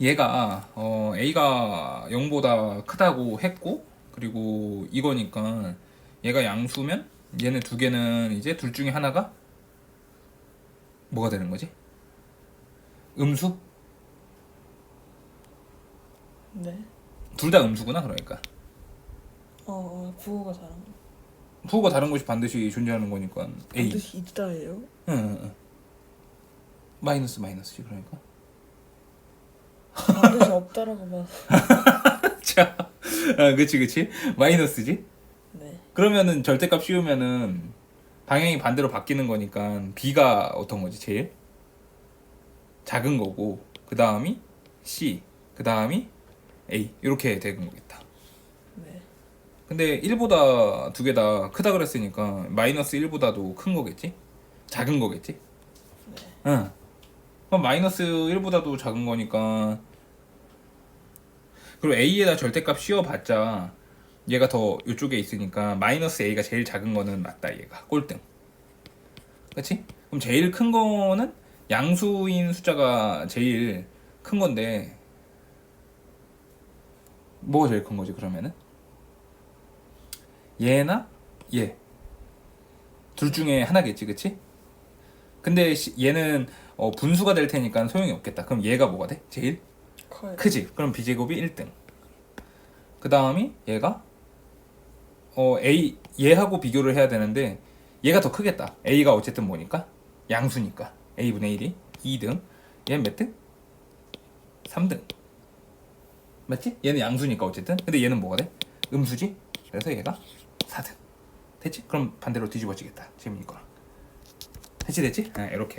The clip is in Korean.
얘가 어, a가 0보다 크다고 했고 그리고 이거니까 얘가 양수면 얘네 두 개는 이제 둘 중에 하나가 뭐가 되는 거지? 음수? 네. 둘 다 음수구나 그러니까 어, 어 부호가 다른 거. 부호가 다른 것이 반드시 존재하는 거니까 a 반드시 있다예요? 응, 응, 응. 마이너스 마이너스지 그러니까 반드시 없다라고 봐. 자 아, 그치 그치 마이너스지 네. 그러면은 절대값 씌우면은 방향이 반대로 바뀌는 거니까 b가 어떤 거지 제일 작은 거고 그 다음이 c 그 다음이 a 이렇게 되는 거겠다 네. 근데 1보다 두 개 다 크다 그랬으니까 마이너스 1보다도 큰 거겠지 작은 거겠지 네. 응 그럼 마이너스 1보다도 작은 거니까 그리고 a에다 절대값 씌워봤자 얘가 더 이쪽에 있으니까 마이너스 a가 제일 작은 거는 맞다 얘가 꼴등 그치? 그럼 제일 큰 거는 양수인 숫자가 제일 큰 건데 뭐가 제일 큰 거지 그러면은? 얘나 얘 둘 중에 하나겠지 그치? 근데 시- 얘는 어, 분수가 될 테니까 소용이 없겠다 그럼 얘가 뭐가 돼? 제일? 커요. 크지? 그럼 b제곱이 1등. 그 다음이 얘가 어 a 얘하고 비교를 해야 되는데 얘가 더 크겠다. a가 어쨌든 뭐니까 양수니까 a분의 1이 2등. 얘는 몇 등? 3등. 맞지? 얘는 양수니까 어쨌든. 근데 얘는 뭐가 돼? 음수지? 그래서 얘가 4등. 됐지? 그럼 반대로 뒤집어지겠다. 재민이 거랑. 됐지 됐지? 아, 이렇게.